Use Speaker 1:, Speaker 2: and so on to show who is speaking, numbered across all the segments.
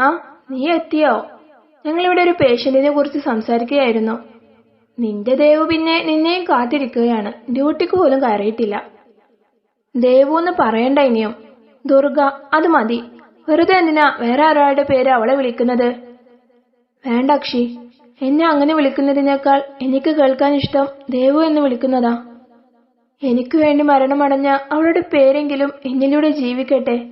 Speaker 1: ആ നീ എത്തിയോ? ഞങ്ങളിവിടെ ഒരു പേഷ്യന്റിനെ കുറിച്ച് സംസാരിക്കുകയായിരുന്നു. നിന്റെ ദേവു പിന്നെ നിന്നെയും കാത്തിരിക്കുകയാണ്. ഡ്യൂട്ടിക്ക് പോലും കയറിയിട്ടില്ല. ദേവു എന്ന് പറയണ്ട ഇനിയും. ദുർഗ അത് മതി. വെറുതെ എന്തിനാ വേറെ ഒരാളുടെ പേര് അവളെ വിളിക്കുന്നത്? വേണ്ട അക്ഷി. എന്നെ അങ്ങനെ വിളിക്കുന്നതിനേക്കാൾ എനിക്ക് കേൾക്കാൻ ഇഷ്ടം ദേവു എന്ന് വിളിക്കുന്നതാ. എനിക്ക് വേണ്ടി മരണമടഞ്ഞ അവളുടെ പേരെങ്കിലും എന്നിലൂടെ ജീവിക്കട്ടെ.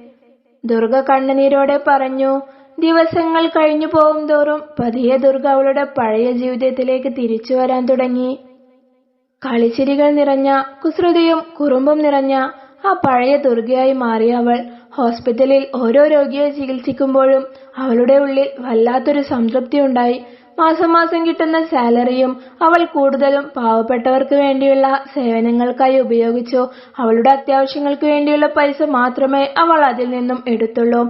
Speaker 1: ദുർഗ കണ്ണുനീരോടെ പറഞ്ഞു ദിവസങ്ങൾ കഴിഞ്ഞു പോകും തോറും പതിയെ ദുർഗ അവളുടെ പഴയ ജീവിതത്തിലേക്ക് തിരിച്ചു വരാൻ തുടങ്ങി. കളിച്ചിരികൾ നിറഞ്ഞ കുസൃതിയും കുറുമ്പും നിറഞ്ഞ ആ പഴയ ദുർഗയായി മാറിയ അവൾ ഹോസ്പിറ്റലിൽ ഓരോ രോഗിയെ ചികിത്സിക്കുമ്പോഴും അവളുടെ ഉള്ളിൽ വല്ലാത്തൊരു സംതൃപ്തി ഉണ്ടായി. മാസം മാസം കിട്ടുന്ന സാലറിയും അവൾ കൂടുതലും പാവപ്പെട്ടവർക്ക് വേണ്ടിയുള്ള സേവനങ്ങൾക്കായി ഉപയോഗിച്ചു. അവളുടെ അത്യാവശ്യങ്ങൾക്ക് വേണ്ടിയുള്ള പൈസ മാത്രമേ അവൾ അതിൽ നിന്നും എടുത്തുള്ളൂ.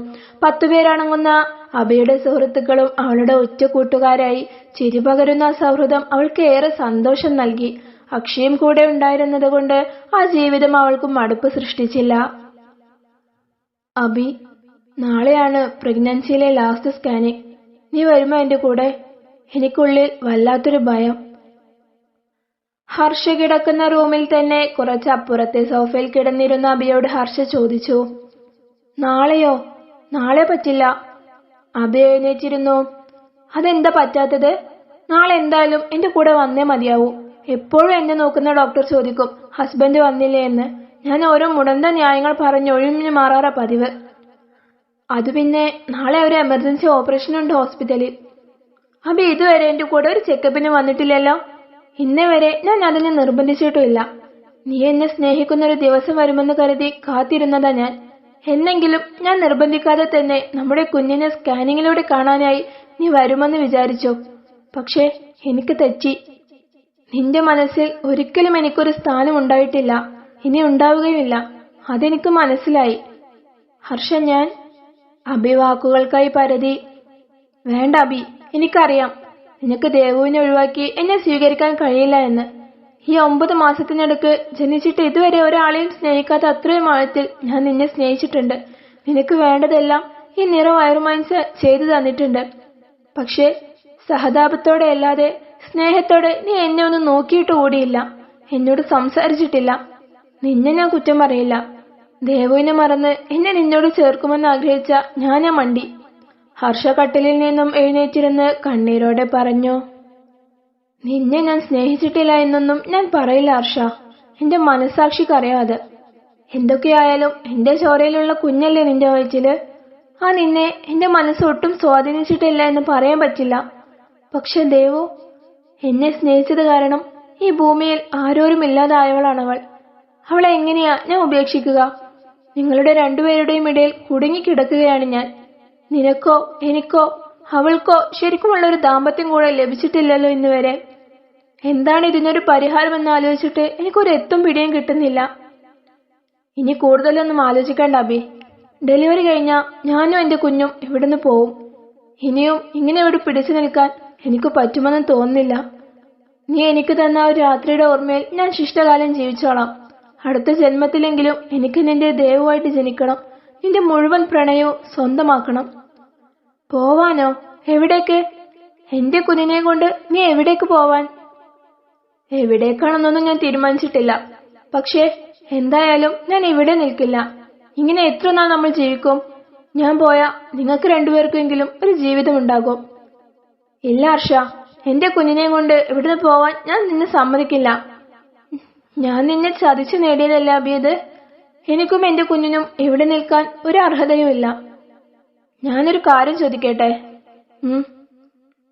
Speaker 1: പത്തുപേരടങ്ങുന്ന അബിയുടെ സുഹൃത്തുക്കളും അവളുടെ ഒറ്റ കൂട്ടുകാരായി ചിരി പകരുന്ന ആ സൗഹൃദം അവൾക്ക് ഏറെ സന്തോഷം നൽകി. അക്ഷയും കൂടെ ഉണ്ടായിരുന്നത് കൊണ്ട് ആ ജീവിതം അവൾക്ക് മടുപ്പ് സൃഷ്ടിച്ചില്ല. അബി നാളെയാണ് പ്രഗ്നൻസിയിലെ ലാസ്റ്റ് സ്കാനിങ് നീ വരുമോ എന്റെ കൂടെ? എനിക്കുള്ളിൽ വല്ലാത്തൊരു ഭയം. ഹർഷ കിടക്കുന്ന റൂമിൽ തന്നെ കുറച്ച് അപ്പുറത്തെ സോഫയിൽ കിടന്നിരുന്ന അബിയോട് ഹർഷ ചോദിച്ചു. നാളെയോ? നാളെ പറ്റില്ല. അബി എഴുന്നേറ്റിരുന്നു. അതെന്താ പറ്റാത്തത്? നാളെ എന്തായാലും എന്റെ കൂടെ വന്നേ മതിയാവൂ. എപ്പോഴും എന്നെ നോക്കുന്ന ഡോക്ടർ ചോദിക്കും ഹസ്ബൻഡ് വന്നില്ലേ എന്ന്. ഞാൻ ഓരോ മുടന്ത ന്യായങ്ങൾ പറഞ്ഞ് ഒഴിഞ്ഞു മാറാറ പതിവ്. അത് പിന്നെ നാളെ ഒരു എമർജൻസി ഓപ്പറേഷൻ ഉണ്ട് ഹോസ്പിറ്റലിൽ അപ്പൊ ഇതുവരെ എന്റെ കൂടെ ഒരു ചെക്കപ്പിന് വന്നിട്ടില്ലല്ലോ. ഇന്നേ വരെ ഞാൻ അതിനെ നിർബന്ധിച്ചിട്ടുമില്ല. നീ എന്നെ സ്നേഹിക്കുന്ന ഒരു ദിവസം വരുമെന്ന് കരുതി കാത്തിരുന്നതാ ഞാൻ. എന്നെങ്കിലും ഞാൻ നിർബന്ധിക്കാതെ തന്നെ നമ്മുടെ കുഞ്ഞിനെ സ്കാനിങ്ങിലൂടെ കാണാനായി നീ വരുമെന്ന് വിചാരിച്ചു? പക്ഷേ എനിക്ക് തെറ്റി. നിന്റെ മനസ്സിൽ ഒരിക്കലും എനിക്കൊരു സ്ഥാനം ഉണ്ടായിട്ടില്ല. ഇനി ഉണ്ടാവുകയുമില്ല. അതെനിക്ക് മനസ്സിലായി. ഹർഷ ഞാൻ അഭിവാക്കുകൾക്കായി പരതി. വേണ്ട അഭി. എനിക്കറിയാം. നിനക്ക് ദേവുവിനെ ഒഴിവാക്കി എന്നെ സ്വീകരിക്കാൻ കഴിയില്ല എന്ന്. ഈ ഒമ്പത് മാസത്തിനടുക്ക് ജനിച്ചിട്ട് ഇതുവരെ ഒരാളെയും സ്നേഹിക്കാത്ത അത്രയും ആഴത്തിൽ ഞാൻ നിന്നെ സ്നേഹിച്ചിട്ടുണ്ട്. നിനക്ക് വേണ്ടതെല്ലാം ഈ നിറ വയറുമാൻസ് ചെയ്തു തന്നിട്ടുണ്ട്. പക്ഷേ സഹതാപത്തോടെ അല്ലാതെ സ്നേഹത്തോടെ നീ എന്നെ ഒന്ന് നോക്കിയിട്ട് കൂടിയില്ല എന്നോട് സംസാരിച്ചിട്ടില്ല. നിന്നെ ഞാൻ കുറ്റം പറയില്ല. ദേവുവിനെ മറന്ന് എന്നെ നിന്നോട് ചേർക്കുമെന്ന് ആഗ്രഹിച്ച ഞാനാ മണ്ടി. ഹർഷ കട്ടിലിൽ നിന്നും എഴുന്നേറ്റിരുന്ന് കണ്ണീരോടെ പറഞ്ഞു. നിന്നെ ഞാൻ സ്നേഹിച്ചിട്ടില്ല എന്നൊന്നും ഞാൻ പറയില്ല ഹർഷ. എന്റെ മനസാക്ഷിക്കറിയാം അത് എന്തൊക്കെയായാലും എന്റെ ചോരയിലുള്ള കുഞ്ഞല്ലേ നിന്റെ വയറ്റിൽ? ആ നിന്നെ എന്റെ മനസ്സ് ഒട്ടും സ്വാധീനിച്ചിട്ടില്ല എന്ന് പറയാൻ പറ്റില്ല. പക്ഷെ ദേവു എന്നെ സ്നേഹിച്ചത് കാരണം ഈ ഭൂമിയിൽ ആരോരും ഇല്ലാതായവളാണ് അവൾ അവളെ എങ്ങനെയാ ഞാൻ ഉപേക്ഷിക്കുക? നിങ്ങളുടെ രണ്ടുപേരുടെയും ഇടയിൽ കുടുങ്ങിക്കിടക്കുകയാണ് ഞാൻ. നിനക്കോ എനിക്കോ അവൾക്കോ ശരിക്കുമുള്ള ഒരു ദാമ്പത്യം കൂടെ ലഭിച്ചിട്ടില്ലല്ലോ ഇന്ന് വരെ എന്താണ് ഇതിനൊരു പരിഹാരം എന്ന് ആലോചിച്ചിട്ട് എനിക്കൊരു എത്തും പിടിയും കിട്ടുന്നില്ല. ഇനി കൂടുതലൊന്നും ആലോചിക്കേണ്ട അബി. ഡെലിവറി കഴിഞ്ഞാൽ ഞാനും എന്റെ കുഞ്ഞും ഇവിടുന്ന് പോവും? ഇനിയും ഇങ്ങനെ ഇവിടെ പിടിച്ചു നിൽക്കാൻ എനിക്ക് പറ്റുമെന്ന് തോന്നുന്നില്ല. നീ എനിക്ക് തന്ന ഒരു രാത്രിയുടെ ഓർമ്മയിൽ ഞാൻ ശിഷ്ടകാലം ജീവിച്ചോളാം. അടുത്ത ജന്മത്തിലെങ്കിലും എനിക്ക് നിന്റെ ദേവുമായിട്ട് ജനിക്കണം. നിന്റെ മുഴുവൻ പ്രണയവും സ്വന്തമാക്കണം. പോവാനോ? എവിടേക്ക്? എന്റെ കുഞ്ഞിനെ കൊണ്ട് നീ എവിടേക്ക് പോവാൻ എവിടേക്കാണെന്നൊന്നും ഞാൻ തീരുമാനിച്ചിട്ടില്ല. പക്ഷേ എന്തായാലും ഞാൻ ഇവിടെ നിൽക്കില്ല. ഇങ്ങനെ എത്ര നാൾ നമ്മൾ ജീവിക്കും? ഞാൻ പോയാ നിങ്ങൾക്ക് രണ്ടുപേർക്കെങ്കിലും ഒരു ജീവിതം ഉണ്ടാകും ഇല്ല ഹർഷ. എന്റെ കുഞ്ഞിനെയും കൊണ്ട് ഇവിടുന്ന് പോവാൻ ഞാൻ നിന്നെ സമ്മതിക്കില്ല. ഞാൻ നിന്നെ ചതിച്ചു നേടിയതല്ല അബിയത് എനിക്കും എന്റെ കുഞ്ഞിനും ഇവിടെ നിൽക്കാൻ ഒരു അർഹതയുമില്ല ഞാനൊരു കാര്യം ചോദിക്കട്ടെ?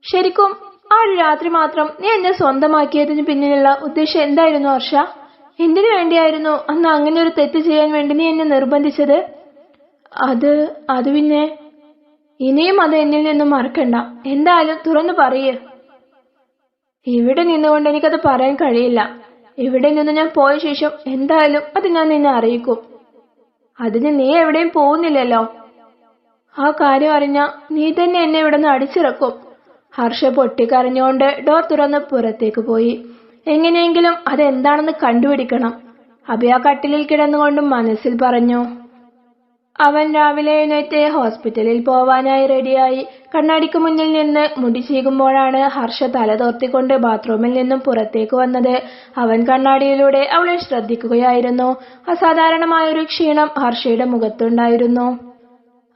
Speaker 1: ശരിക്കും ആ ഒരു രാത്രി മാത്രം നീ എന്നെ സ്വന്തമാക്കിയതിന് പിന്നിലുള്ള ഉദ്ദേശം എന്തായിരുന്നു ഹർഷ? എന്തിനു വേണ്ടിയായിരുന്നു അന്ന് അങ്ങനെ ഒരു തെറ്റ് ചെയ്യാൻ വേണ്ടി നീ എന്നെ നിർബന്ധിച്ചത്? അത് അത് പിന്നെ ഇനിയും അത് എന്നിൽ നിന്നും മറക്കണ്ട. എന്തായാലും തുറന്നു പറയേ. ഇവിടെ നിന്നുകൊണ്ട് എനിക്കത് പറയാൻ കഴിയില്ല. ഇവിടെ നിന്ന് ഞാൻ പോയ ശേഷം എന്തായാലും അത് ഞാൻ നിന്നെ അറിയിക്കും. അതിന് നീ എവിടെയും പോകുന്നില്ലല്ലോ. ആ കാര്യം അറിഞ്ഞ നീ തന്നെ എന്നെ ഇവിടെ നിന്ന് അടിച്ചിറക്കും. ഹർഷ പൊട്ടിക്കരഞ്ഞുകൊണ്ട് ഡോർ തുറന്ന് പുറത്തേക്ക് പോയി. എങ്ങനെയെങ്കിലും അതെന്താണെന്ന് കണ്ടുപിടിക്കണം അഭയ കട്ടിലിൽ കിടന്നുകൊണ്ട് മനസ്സിൽ പറഞ്ഞു. അവൻ രാവിലെ എഴുന്നേറ്റ് ഹോസ്പിറ്റലിൽ പോവാനായി റെഡിയായി. കണ്ണാടിക്ക് മുന്നിൽ നിന്ന് മുടി ചീകുമ്പോഴാണ് ഹർഷ തല തോർത്തിക്കൊണ്ട് ബാത്റൂമിൽ നിന്നും പുറത്തേക്ക് വന്നത്. അവൻ കണ്ണാടിയിലൂടെ അവളെ ശ്രദ്ധിക്കുകയായിരുന്നു. അസാധാരണമായൊരു ക്ഷീണം ഹർഷയുടെ മുഖത്തുണ്ടായിരുന്നു.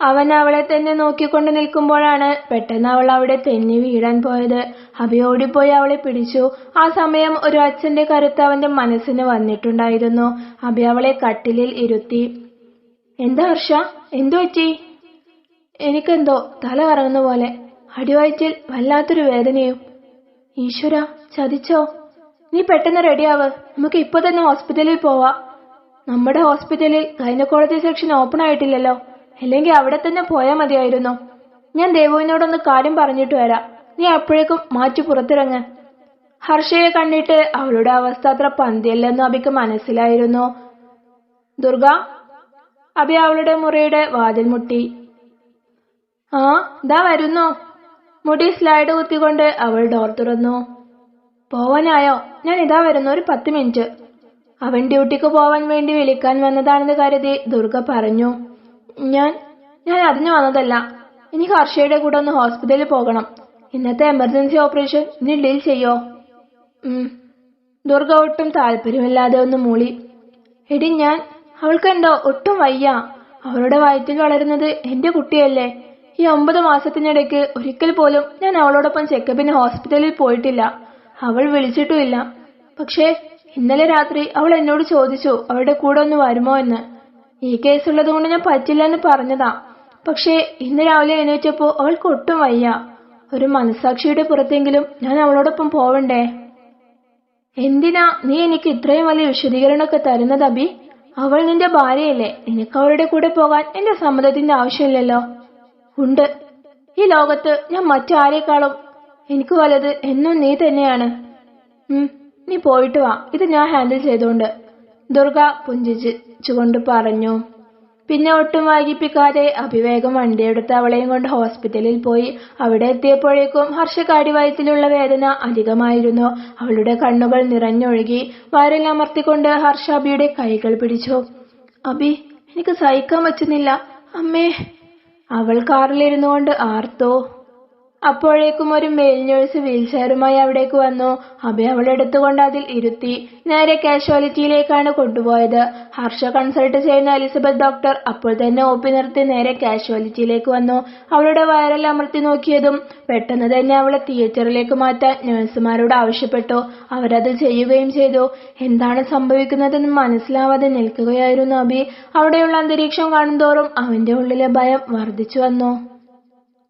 Speaker 1: അവൻ അവളെ തന്നെ നോക്കിക്കൊണ്ട് നിൽക്കുമ്പോഴാണ് പെട്ടെന്ന് അവൾ അവിടെ തെന്നി വീഴാൻ പോയത്. അഭി ഓടിപ്പോയി അവളെ പിടിച്ചു. ആ സമയം ഒരു അച്ഛന്റെ കരുത്ത് അവന്റെ മനസ്സിന് വന്നിട്ടുണ്ടായിരുന്നു. അഭി അവളെ കട്ടിലിൽ ഇരുത്തി എന്താ ഹർഷ? എന്തു പറ്റി? എനിക്കെന്തോ തല കറങ്ങുന്ന പോലെ. അടിവയറ്റിൽ വല്ലാത്തൊരു വേദനയും. ഈശ്വര ചതിച്ചോ? നീ പെട്ടെന്ന് റെഡിയാവ്. നമുക്ക് ഇപ്പൊ തന്നെ ഹോസ്പിറ്റലിൽ പോവാം. നമ്മുടെ ഹോസ്പിറ്റലിൽ ഗൈനക്കോളജി സെക്ഷൻ ഓപ്പൺ ആയിട്ടില്ലല്ലോ. അല്ലെങ്കിൽ അവിടെ തന്നെ പോയാൽ മതിയായിരുന്നു. ഞാൻ ദേവുവിനോടൊന്ന് കാര്യം പറഞ്ഞിട്ട് വരാം. നീ അപ്പോഴേക്കും മാറ്റി പുറത്തിറങ്ങ്. ഹർഷയെ കണ്ടിട്ട് അവളുടെ അവസ്ഥ അത്ര പന്തിയല്ലെന്നും അബിക്ക് മനസ്സിലായിരുന്നു. ദുർഗ അബി അവളുടെ മുറിയുടെ വാതിൽ മുട്ടി. ആ ദാ വരുന്നു. മുടി സ്ലൈഡ് കുത്തിക്കൊണ്ട് അവൾ ഡോർ തുറന്നു. പോവാനായോ? ഞാൻ ഇതാ വരുന്നു ഒരു പത്ത് മിനിറ്റ്. അവൻ ഡ്യൂട്ടിക്ക് പോവാൻ വേണ്ടി വിളിക്കാൻ വന്നതാണെന്ന് കരുതി ദുർഗ പറഞ്ഞു. ഞാൻ ഞാൻ അതിന് വന്നതല്ല. എനിക്ക് ഹർഷയുടെ കൂടെ ഒന്ന് ഹോസ്പിറ്റലിൽ പോകണം. ഇന്നത്തെ എമർജൻസി ഓപ്പറേഷൻ ഇനി ഡീൽ ചെയ്യോ. ദുർഗ ഒട്ടും താല്പര്യമില്ലാതെ ഒന്ന് മൂളി. എടി ഞാൻ അവൾക്കെന്തോ ഒട്ടും വയ്യ. അവളുടെ വയറ്റിൽ വളരുന്നത് എന്റെ കുട്ടിയല്ലേ. ഈ ഒമ്പത് മാസത്തിനിടയ്ക്ക് ഒരിക്കൽ പോലും ഞാൻ അവളോടൊപ്പം ചെക്കപ്പിന് ഹോസ്പിറ്റലിൽ പോയിട്ടില്ല. അവൾ വിളിച്ചിട്ടുമില്ല. പക്ഷേ ഇന്നലെ രാത്രി അവൾ എന്നോട് ചോദിച്ചു അവളുടെ കൂടെ ഒന്ന് വരുമോ എന്ന്. ഈ കേസുള്ളത് കൊണ്ട് ഞാൻ പറ്റില്ല എന്ന് പറഞ്ഞതാ. പക്ഷേ ഇന്ന് രാവിലെ എണീറ്റപ്പോ അവൾക്ക് ഒട്ടും വയ്യ. ഒരു മനസാക്ഷിയുടെ പുറത്തെങ്കിലും ഞാൻ അവളോടൊപ്പം പോവണ്ടേ? എന്തിനാ നീ എനിക്ക് ഇത്രയും വലിയ വിശദീകരണമൊക്കെ തരുന്നത് അബി? അവൾ നിന്റെ ഭാര്യയല്ലേ. നിനക്ക് അവളുടെ കൂടെ പോകാൻ എന്റെ സമ്മതത്തിന്റെ ആവശ്യമില്ലല്ലോ. ഉണ്ട്. ഈ ലോകത്ത് ഞാൻ മറ്റാരേക്കാളും എനിക്ക് വലുത് എന്നും നീ തന്നെയാണ്. നീ പോയിട്ട് വാ. ഇത് ഞാൻ ഹാൻഡിൽ ചെയ്തോണ്ട്. ദുർഗ പുഞ്ചിച്ചുകൊണ്ട് പറഞ്ഞു. പിന്നെ ഒട്ടും വൈകിപ്പിക്കാതെ അഭിവേഗം വണ്ടിയെടുത്ത് അവളെയും കൊണ്ട് ഹോസ്പിറ്റലിൽ പോയി. അവിടെ എത്തിയപ്പോഴേക്കും ഹർഷ വയറ്റിലുള്ള വേദന അധികമായിരുന്നു. അവളുടെ കണ്ണുകൾ നിറഞ്ഞൊഴുകി വയറിൽ അമർത്തിക്കൊണ്ട് ഹർഷ അബിയുടെ കൈകൾ പിടിച്ചു. അബി എനിക്ക് സഹിക്കാൻ പറ്റുന്നില്ല. അമ്മേ. അവൾ കാറിലിരുന്നു കൊണ്ട് ആർത്തു? അപ്പോഴേക്കും ഒരു മെയിൽ നേഴ്സ് വീൽചെയറുമായി അവിടേക്ക് വന്നു. അഭി അവളെ എടുത്തുകൊണ്ട് അതിൽ ഇരുത്തി. നേരെ കാഷ്വാലിറ്റിയിലേക്കാണ് കൊണ്ടുപോയത്. ഹർഷ കൺസൾട്ട് ചെയ്യുന്ന എലിസബത്ത് ഡോക്ടർ അപ്പോൾ തന്നെ ഒപ്പി നിർത്തി നേരെ കാഷ്വാലിറ്റിയിലേക്ക് വന്നു. അവളുടെ വയറിൽ അമർത്തി നോക്കിയതും പെട്ടെന്ന് തന്നെ അവളെ തിയേറ്ററിലേക്ക് മാറ്റാൻ നേഴ്സുമാരോട് ആവശ്യപ്പെട്ടു. അവരത് ചെയ്യുകയും ചെയ്തു. എന്താണ് സംഭവിക്കുന്നതെന്ന് മനസ്സിലാവാതെ നിൽക്കുകയായിരുന്നു അബി അവിടെയുള്ള അന്തരീക്ഷം കാണുന്തോറും അവന്റെ ഉള്ളിലെ ഭയം വർദ്ധിച്ചു വന്നു.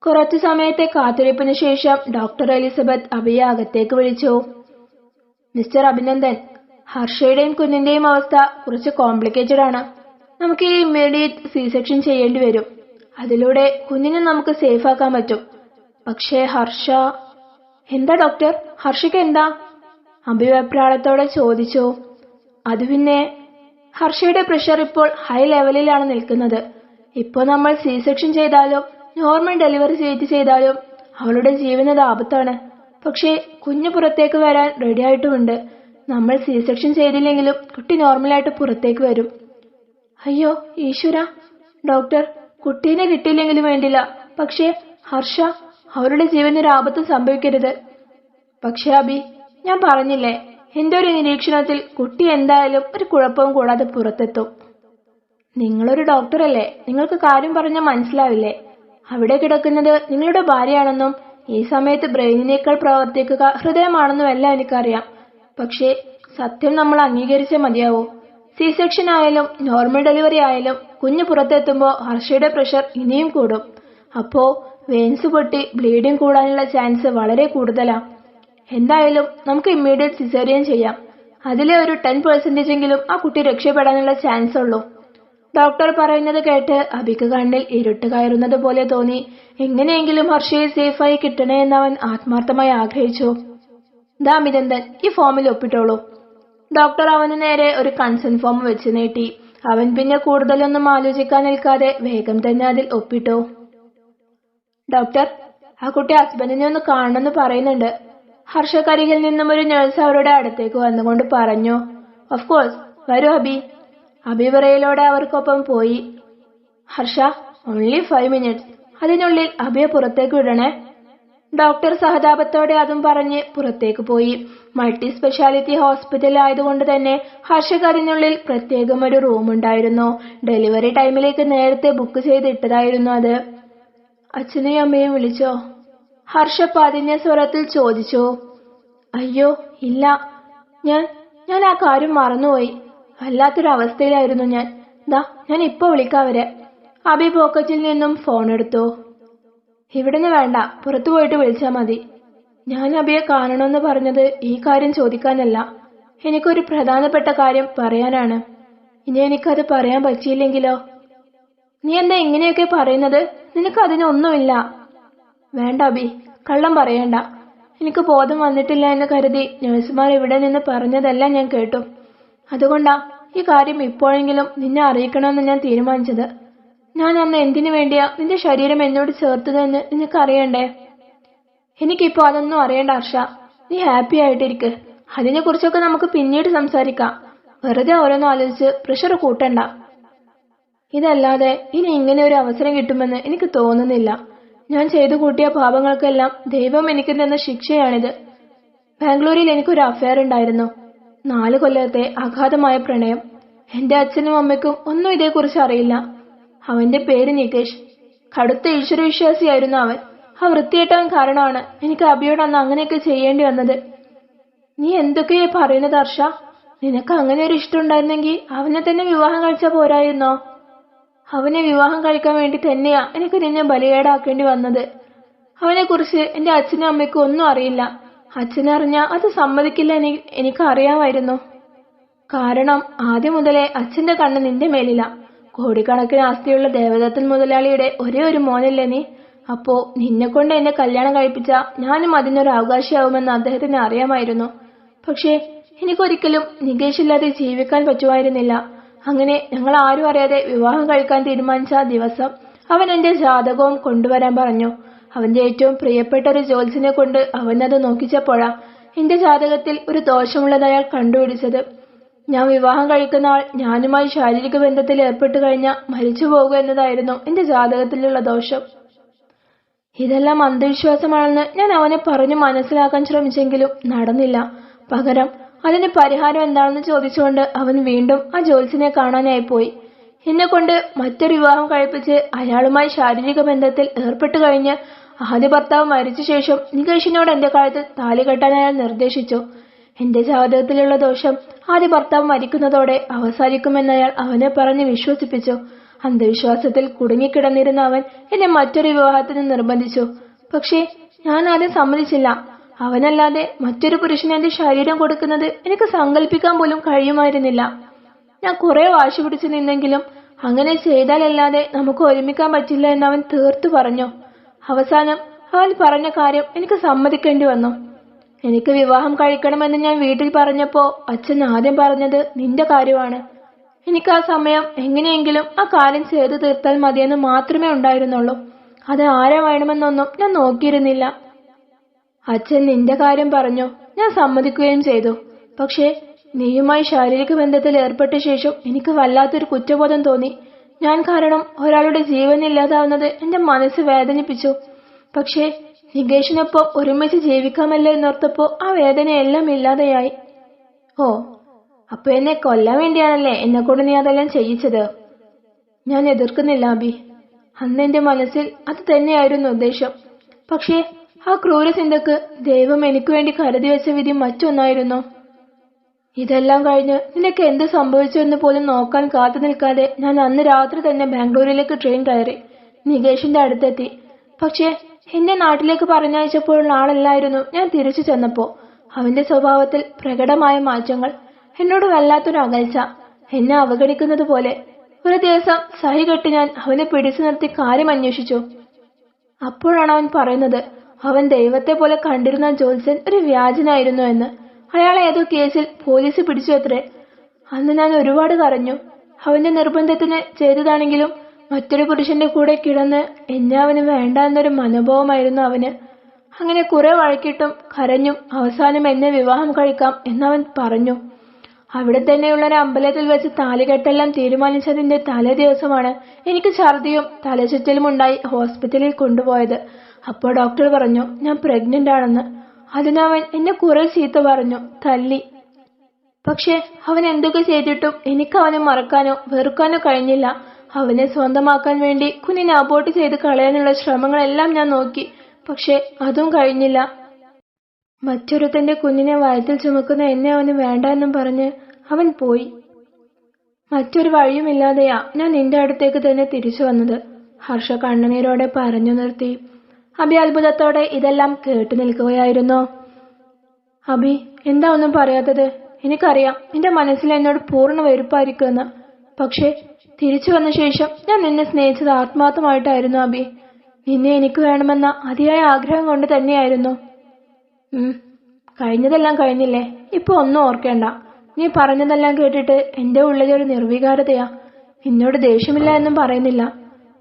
Speaker 1: കുറച്ചു സമയത്തെ കാത്തിരിപ്പിന് ശേഷം ഡോക്ടർ എലിസബത്ത് അബിയെ അകത്തേക്ക് വിളിച്ചു. മിസ്റ്റർ അഭിനന്ദൻ ഹർഷയുടെയും കുഞ്ഞിന്റെയും അവസ്ഥ കുറച്ച് കോംപ്ലിക്കേറ്റഡ് ആണ്. നമുക്ക് ഈ ഇമ്മീഡിയറ്റ് സി സെക്ഷൻ ചെയ്യേണ്ടി വരും. അതിലൂടെ കുഞ്ഞിനെ നമുക്ക് സേഫ് ആക്കാൻ പറ്റും. പക്ഷേ ഹർഷ എന്താ ഡോക്ടർ? ഹർഷയ്ക്ക് എന്താ? അഭിപ്രായത്തോടെ ചോദിച്ചു. അത് പിന്നെ ഹർഷയുടെ പ്രഷർ ഇപ്പോൾ ഹൈ ലെവലിലാണ് നിൽക്കുന്നത്. ഇപ്പോൾ നമ്മൾ സി സെക്ഷൻ ചെയ്താലും നോർമൽ ഡെലിവറി ചെയ്ത് ചെയ്താലും അവളുടെ ജീവനത് ആപത്താണ്. പക്ഷേ കുഞ്ഞ് പുറത്തേക്ക് വരാൻ റെഡി ആയിട്ടുമുണ്ട്. നമ്മൾ സി സെക്ഷൻ ചെയ്തില്ലെങ്കിലും കുട്ടി നോർമലായിട്ട് പുറത്തേക്ക് വരും. അയ്യോ ഈശ്വര. ഡോക്ടർ കുട്ടീനെ കിട്ടിയില്ലെങ്കിലും വേണ്ടില്ല. പക്ഷേ ഹർഷ അവരുടെ ജീവനൊരു ആപത്തും സംഭവിക്കരുത്. പക്ഷേ അബി ഞാൻ പറഞ്ഞില്ലേ എന്റെ ഒരു നിരീക്ഷണത്തിൽ കുട്ടി എന്തായാലും ഒരു കുഴപ്പവും കൂടാതെ പുറത്തെത്തും. നിങ്ങളൊരു ഡോക്ടറല്ലേ നിങ്ങൾക്ക് കാര്യം പറഞ്ഞാൽ മനസ്സിലാവില്ലേ? അവിടെ കിടക്കുന്നത് നിങ്ങളുടെ ഭാര്യയാണെന്നും ഈ സമയത്ത് ബ്രെയിനിനേക്കാൾ പ്രവർത്തിക്കുക ഹൃദയമാണെന്നും എല്ലാം എനിക്കറിയാം. പക്ഷേ സത്യം നമ്മൾ അംഗീകരിച്ചേ മതിയാവൂ. സി സെക്ഷൻ ആയാലും നോർമൽ ഡെലിവറി ആയാലും കുഞ്ഞ് പുറത്തെത്തുമ്പോൾ ഹർഷയുടെ പ്രഷർ ഇനിയും കൂടും. അപ്പോ വെയിൻസ് പൊട്ടി ബ്ലീഡിംഗ് കൂടാനുള്ള ചാൻസ് വളരെ കൂടുതലാണ് എന്തായാലും നമുക്ക് ഇമ്മീഡിയറ്റ് സിസേറിയൻ ചെയ്യാം. അതിലെ ഒരു ടെൻ പെർസെന്റേജ് എങ്കിലും ആ കുട്ടി രക്ഷപ്പെടാനുള്ള ചാൻസ് ഉള്ളൂ. ഡോക്ടർ പറയുന്നത് കേട്ട് അബിക്ക് കണ്ണിൽ ഇരുട്ട് കയറുന്നത് പോലെ തോന്നി. എങ്ങനെയെങ്കിലും ഹർഷയെ സേഫായി കിട്ടണേ എന്നവൻ ആത്മാർത്ഥമായി ആഗ്രഹിച്ചു. ദാ അഭിനന്ദൻ ഈ ഫോമിൽ ഒപ്പിട്ടോളൂ. ഡോക്ടർ അവന് നേരെ ഒരു കൺസേൺ ഫോം വെച്ച് നീട്ടി. അവൻ പിന്നെ കൂടുതലൊന്നും ആലോചിക്കാൻ നിൽക്കാതെ വേഗം തന്നെ അതിൽ ഒപ്പിട്ടു. ഡോക്ടർ ആ കുട്ടി ഹസ്ബൻഡിനെ ഒന്ന് കാണണമെന്ന് പറയുന്നുണ്ട്. ഹർഷക്കരികിൽ നിന്നും ഒരു നഴ്സ് അവരുടെ അടുത്തേക്ക് വന്നുകൊണ്ട് പറഞ്ഞു. ഓഫ് കോഴ്സ് വരൂ അബി. അഭിവറയിലൂടെ അവർക്കൊപ്പം പോയി. ഹർഷ ഓൺലി ഫൈവ് മിനിറ്റ്സ് അതിനുള്ളിൽ അഭയെ പുറത്തേക്ക് വിടണേ. ഡോക്ടർ സഹതാപത്തോടെ അതും പറഞ്ഞ് പുറത്തേക്ക് പോയി. മൾട്ടി സ്പെഷ്യാലിറ്റി ഹോസ്പിറ്റൽ ആയതുകൊണ്ട് തന്നെ ഹർഷക്ക് അതിനുള്ളിൽ പ്രത്യേകം ഒരു റൂം ഉണ്ടായിരുന്നു. ഡെലിവറി ടൈമിലേക്ക് നേരത്തെ ബുക്ക് ചെയ്തിട്ടതായിരുന്നു അത്. അച്ഛനെയും അമ്മയും വിളിച്ചോ? ഹർഷ പതിഞ്ഞ സ്വരത്തിൽ ചോദിച്ചു. അയ്യോ ഇല്ല. ഞാൻ ഞാൻ ആ കാര്യം മറന്നുപോയി. വല്ലാത്തൊരവസ്ഥയിലായിരുന്നു ഞാൻ. ദാ ഞാൻ ഇപ്പൊ വിളിക്കാവരെ അബി പോക്കറ്റിൽ നിന്നും ഫോൺ എടുത്തു. ഇവിടുന്ന് വേണ്ട പുറത്തു പോയിട്ട് വിളിച്ചാ മതി. ഞാൻ അബിയെ കാണണമെന്ന് പറഞ്ഞത് ഈ കാര്യം ചോദിക്കാനല്ല. എനിക്കൊരു പ്രധാനപ്പെട്ട കാര്യം പറയാനാണ്. ഇനി എനിക്കത് പറയാൻ പറ്റിയില്ലെങ്കിലോ? നീ എന്താ ഇങ്ങനെയൊക്കെ പറയുന്നത്? നിനക്ക് അതിനൊന്നുമില്ല വേണ്ട അബി കള്ളം പറയണ്ട. എനിക്ക് ബോധം വന്നിട്ടില്ല എന്ന് കരുതി നഴ്സുമാർ ഇവിടെ നിന്ന് പറഞ്ഞതെല്ലാം ഞാൻ കേട്ടു. അതുകൊണ്ടാ ഈ കാര്യം ഇപ്പോഴെങ്കിലും നിന്നെ അറിയിക്കണമെന്ന് ഞാൻ തീരുമാനിച്ചത്. ഞാൻ അന്ന് എന്തിനു വേണ്ടിയാ നിന്റെ ശരീരം എന്നോട് ചേർത്തതെന്ന് നിനക്ക് അറിയണ്ടേ എനിക്കിപ്പോ അതൊന്നും അറിയണ്ട ഹർഷ. നീ ഹാപ്പി ആയിട്ടിരിക്ക്. അതിനെ കുറിച്ചൊക്കെ നമുക്ക് പിന്നീട് സംസാരിക്കാം. വെറുതെ ഓരോന്നും ആലോചിച്ച് പ്രഷർ കൂട്ടണ്ട. ഇതല്ലാതെ ഇനി ഇങ്ങനെ ഒരു അവസരം കിട്ടുമെന്ന് എനിക്ക് തോന്നുന്നില്ല. ഞാൻ ചെയ്തു കൂട്ടിയ പാപങ്ങൾക്കെല്ലാം ദൈവം എനിക്ക് തന്ന ശിക്ഷയാണിത്. ബാംഗ്ലൂരിൽ എനിക്കൊരു അഫയർ ഉണ്ടായിരുന്നു. നാല് കൊല്ലത്തെ അഗാധമായ പ്രണയം എന്റെ അച്ഛനും അമ്മയ്ക്കും ഒന്നും ഇതേക്കുറിച്ച് അറിയില്ല. അവന്റെ പേര് നികേഷ്. കടുത്ത ഈശ്വരവിശ്വാസിയായിരുന്നു അവൻ. ആ വൃത്തിയേട്ടാൻ കാരണമാണ് എനിക്ക് അബിയോട് അന്ന് അങ്ങനെയൊക്കെ ചെയ്യേണ്ടി വന്നത്. നീ എന്തൊക്കെയാ പറയുന്നത് ഹർഷ? നിനക്ക് അങ്ങനെ ഒരു ഇഷ്ടം ഉണ്ടായിരുന്നെങ്കിൽ അവനെ തന്നെ വിവാഹം കഴിച്ചാൽ പോരായിരുന്നോ? അവനെ വിവാഹം കഴിക്കാൻ വേണ്ടി തന്നെയാ എനിക്ക് നിന്നെ ബലികേടാക്കേണ്ടി വന്നത്. അവനെക്കുറിച്ച് എന്റെ അച്ഛനും അമ്മയ്ക്കും ഒന്നും അറിയില്ല. അച്ഛനറിഞ്ഞ അത് സമ്മതിക്കില്ല എന്ന് എനിക്ക് അറിയാമായിരുന്നു കാരണം ആദ്യം മുതലേ അച്ഛന്റെ കണ്ണ് നിന്റെ മേലില്ല കോടിക്കണക്കിന് ആസ്തിയുള്ള ദേവദത്തൻ മുതലാളിയുടെ ഒരേ ഒരു മോനല്ലേ നീ? അപ്പോ നിന്നെ കൊണ്ട് എന്നെ കല്യാണം കഴിപ്പിച്ച ഞാനും അതിനൊരു അവകാശിയാവുമെന്ന് അദ്ദേഹത്തിന് അറിയാമായിരുന്നു. പക്ഷേ എനിക്കൊരിക്കലും നികേഷില്ലാതെ ജീവിക്കാൻ പറ്റുമായിരുന്നില്ല. അങ്ങനെ ഞങ്ങൾ ആരും അറിയാതെ വിവാഹം കഴിക്കാൻ തീരുമാനിച്ച ദിവസം അവൻ എന്റെ ജാതകവും കൊണ്ടുവരാൻ പറഞ്ഞു. അവന്റെ ഏറ്റവും പ്രിയപ്പെട്ട ഒരു ജോത്സ്യനെ കൊണ്ട് അവനത് നോക്കിച്ചപ്പോഴാ എന്റെ ജാതകത്തിൽ ഒരു ദോഷമുള്ളത് അയാൾ കണ്ടുപിടിച്ചത്. ഞാൻ വിവാഹം കഴിക്കുന്ന ആൾ ഞാനുമായി ശാരീരിക ബന്ധത്തിൽ ഏർപ്പെട്ടു കഴിഞ്ഞാൽ മരിച്ചു പോകുക എന്നതായിരുന്നു എന്റെ ജാതകത്തിലുള്ള ദോഷം. ഇതെല്ലാം അന്ധവിശ്വാസമാണെന്ന് ഞാൻ അവനെ പറഞ്ഞു മനസ്സിലാക്കാൻ ശ്രമിച്ചെങ്കിലും നടന്നില്ല. പകരം അതിന് പരിഹാരം എന്താണെന്ന് ചോദിച്ചുകൊണ്ട് അവൻ വീണ്ടും ആ ജോത്സ്യനെ കാണാനായി പോയി. എന്നെ കൊണ്ട് മറ്റൊരു വിവാഹം കഴിപ്പിച്ച് അയാളുമായി ശാരീരിക ബന്ധത്തിൽ ഏർപ്പെട്ടു കഴിഞ്ഞ് ആദ്യ ഭർത്താവ് മരിച്ച ശേഷം നികേഷിനോട് എന്റെ കാലത്ത് താലി കെട്ടാൻ അയാൾ നിർദ്ദേശിച്ചു. എന്റെ ജാതകത്തിലുള്ള ദോഷം ആദ്യ ഭർത്താവ് മരിക്കുന്നതോടെ അവസാനിക്കുമെന്ന് അയാൾ അവനെ പറഞ്ഞ് വിശ്വസിപ്പിച്ചു. അന്ധവിശ്വാസത്തിൽ കുടുങ്ങിക്കിടന്നിരുന്ന അവൻ എന്നെ മറ്റൊരു വിവാഹത്തിന് നിർബന്ധിച്ചു. പക്ഷേ ഞാൻ ആദ്യം സമ്മതിച്ചില്ല. അവനല്ലാതെ മറ്റൊരു പുരുഷന് എന്റെ ശരീരം കൊടുക്കുന്നത് എനിക്ക് സങ്കല്പിക്കാൻ പോലും കഴിയുമായിരുന്നില്ല. ഞാൻ കുറെ വാശി പിടിച്ചു നിന്നെങ്കിലും അങ്ങനെ ചെയ്താലല്ലാതെ നമുക്ക് ഒരുമിക്കാൻ പറ്റില്ല എന്ന് അവൻ തീർത്തു പറഞ്ഞു. അവസാനം അവൻ പറഞ്ഞ കാര്യം എനിക്ക് സമ്മതിക്കേണ്ടി വന്നു. എനിക്ക് വിവാഹം കഴിക്കണമെന്ന് ഞാൻ വീട്ടിൽ പറഞ്ഞപ്പോ അച്ഛൻ ആദ്യം പറഞ്ഞത് നിന്റെ കാര്യമാണ്. എനിക്ക് ആ സമയം എങ്ങനെയെങ്കിലും ആ കാര്യം ചെയ്തു തീർത്താൽ മതിയെന്ന് മാത്രമേ ഉണ്ടായിരുന്നുള്ളൂ. അത് ആരെ വേണമെന്നൊന്നും ഞാൻ നോക്കിയിരുന്നില്ല. അച്ഛൻ നിന്റെ കാര്യം പറഞ്ഞു. ഞാൻ സമ്മതിക്കുകയും ചെയ്തു. പക്ഷേ നീയുമായി ശാരീരിക ബന്ധത്തിൽ ഏർപ്പെട്ട ശേഷം എനിക്ക് വല്ലാത്തൊരു കുറ്റബോധം തോന്നി. ഞാൻ കാരണം ഒരാളുടെ ജീവൻ ഇല്ലാതാവുന്നത് എന്റെ മനസ്സ് വേദനിപ്പിച്ചു. പക്ഷേ നികേഷിനൊപ്പം ഒരുമിച്ച് ജീവിക്കാമല്ലോ എന്നോർത്തപ്പോ ആ വേദനയെല്ലാം ഇല്ലാതെയായി. ഓ അപ്പൊ എന്നെ കൊല്ലാൻ വേണ്ടിയാണല്ലേ എന്നെ കൊണ്ട് നീ അതെല്ലാം ചെയ്യിച്ചത്? ഞാൻ എതിർക്കുന്നില്ല അബി. അന്ന് എന്റെ മനസ്സിൽ അത് തന്നെയായിരുന്നു ഉദ്ദേശം. പക്ഷേ ആ ക്രൂരചിന്തക്ക് ദൈവം എനിക്ക് വേണ്ടി കരുതി വെച്ച വിധി മറ്റൊന്നായിരുന്നു. ഇതെല്ലാം കഴിഞ്ഞ് നിനക്ക് എന്ത് സംഭവിച്ചു എന്ന് പോലും നോക്കാൻ കാത്തു നിൽക്കാതെ ഞാൻ അന്ന് രാത്രി തന്നെ ബാംഗ്ലൂരിലേക്ക് ട്രെയിൻ കയറി. നികേഷിന്റെ അടുത്തെത്തി. പക്ഷേ എന്നെ നാട്ടിലേക്ക് പറഞ്ഞയച്ചപ്പോഴുള്ള ആളല്ലായിരുന്നു ഞാൻ തിരിച്ചു ചെന്നപ്പോ. അവന്റെ സ്വഭാവത്തിൽ പ്രകടമായ മാറ്റങ്ങൾ എന്നോട് വല്ലാത്തൊരു അകൽച്ച എന്നെ അവഗണിക്കുന്നത് പോലെ. ഒരു ദിവസം സഹി കെട്ടി ഞാൻ അവനെ പിടിച്ചു നിർത്തി കാര്യം അന്വേഷിച്ചു. അപ്പോഴാണ് അവൻ പറയുന്നത് അവൻ ദൈവത്തെ പോലെ കണ്ടിരുന്ന ജോത്സ്യൻ ഒരു വ്യാജനായിരുന്നു എന്ന്. അയാളെ ഏതോ കേസിൽ പോലീസ് പിടിച്ചു അത്രേ. അന്ന് ഞാൻ ഒരുപാട് കരഞ്ഞു. അവന്റെ നിർബന്ധത്തിന് ചെയ്തതാണെങ്കിലും മറ്റൊരു പുരുഷന്റെ കൂടെ കിടന്ന് എന്നെ അവന് വേണ്ട എന്നൊരു മനോഭാവമായിരുന്നു അവന്. അങ്ങനെ കുറെ വഴക്കിട്ടും കരഞ്ഞും അവസാനം എന്നെ വിവാഹം കഴിക്കാം എന്നവൻ പറഞ്ഞു. അവിടെ തന്നെയുള്ള ഒരു അമ്പലത്തിൽ വെച്ച് താലികെട്ടെല്ലാം തീരുമാനിച്ചതിന്റെ തലേ ദിവസമാണ് എനിക്ക് ഛർദിയും തലചുറ്റലും ഉണ്ടായി ഹോസ്പിറ്റലിൽ കൊണ്ടുപോയത്. അപ്പോൾ ഡോക്ടർ പറഞ്ഞു ഞാൻ പ്രഗ്നന്റ് ആണെന്ന്. അതിനവൻ എന്നെ കുറെ ചീത്ത പറഞ്ഞു തല്ലി. പക്ഷെ അവൻ എന്തൊക്കെ ചെയ്തിട്ടും എനിക്ക് അവനെ മറക്കാനോ വെറുക്കാനോ കഴിഞ്ഞില്ല. അവനെ സ്വന്തമാക്കാൻ വേണ്ടി കുഞ്ഞിനെ അബോട്ട് ചെയ്ത് കളയാനുള്ള ശ്രമങ്ങളെല്ലാം ഞാൻ നോക്കി. പക്ഷെ അതും കഴിഞ്ഞില്ല. മറ്റൊരുത്തന്റെ കുഞ്ഞിനെ വയറ്റിൽ ചുമക്കുന്ന എന്നെ അവന് വേണ്ട എന്നും പറഞ്ഞ് അവൻ പോയി. മറ്റൊരു വഴിയുമില്ലാതെയാ ഞാൻ നിന്റെ അടുത്തേക്ക് തന്നെ തിരിച്ചു വന്നത്. ഹർഷ കണ്ണുനീരോടെ പറഞ്ഞു നിർത്തി. അബി അത്ഭുതത്തോടെ ഇതെല്ലാം കേട്ടു നിൽക്കുകയായിരുന്നു. അബി എന്താ ഒന്നും പറയാത്തത്? എനിക്കറിയാം നിന്റെ മനസ്സിൽ എന്നോട് പൂർണ വെറുപ്പായിരിക്കുമെന്ന്. പക്ഷേ തിരിച്ചു വന്ന ശേഷം ഞാൻ നിന്നെ സ്നേഹിച്ചത് ആത്മാർത്ഥമായിട്ടായിരുന്നു അബി. നിന്നെ എനിക്ക് വേണമെന്ന അതിയായ ആഗ്രഹം കൊണ്ട് തന്നെയായിരുന്നു. കഴിഞ്ഞതെല്ലാം കഴിഞ്ഞില്ലേ? ഇപ്പൊ ഒന്നും ഓർക്കേണ്ട. നീ പറഞ്ഞതെല്ലാം കേട്ടിട്ട് എന്റെ ഉള്ളിലൊരു നിർവികാരതയാ. നിന്നോട് ദേഷ്യമില്ല എന്നും പറയുന്നില്ല.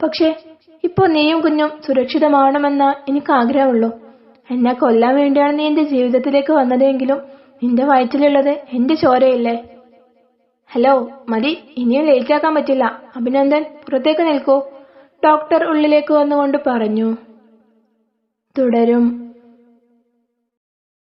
Speaker 1: പക്ഷേ ഇപ്പോ നീയും കുഞ്ഞും സുരക്ഷിതമാവണമെന്ന എനിക്ക് ആഗ്രഹമുള്ളൂ എന്നെ കൊല്ലാൻ വേണ്ടിയാണ് നീ എന്റെ ജീവിതത്തിലേക്ക് വന്നതെങ്കിലും നിന്റെ വയറ്റിലുള്ളത് എന്റെ ചോരയില്ലേ? ഹലോ മതി. ഇനിയും ലേറ്റ് ആക്കാൻ പറ്റില്ല. അഭിനന്ദൻ പുറത്തേക്ക് നിൽക്കൂ. ഡോക്ടർ ഉള്ളിലേക്ക് വന്നുകൊണ്ട് പറഞ്ഞു. തുടരും.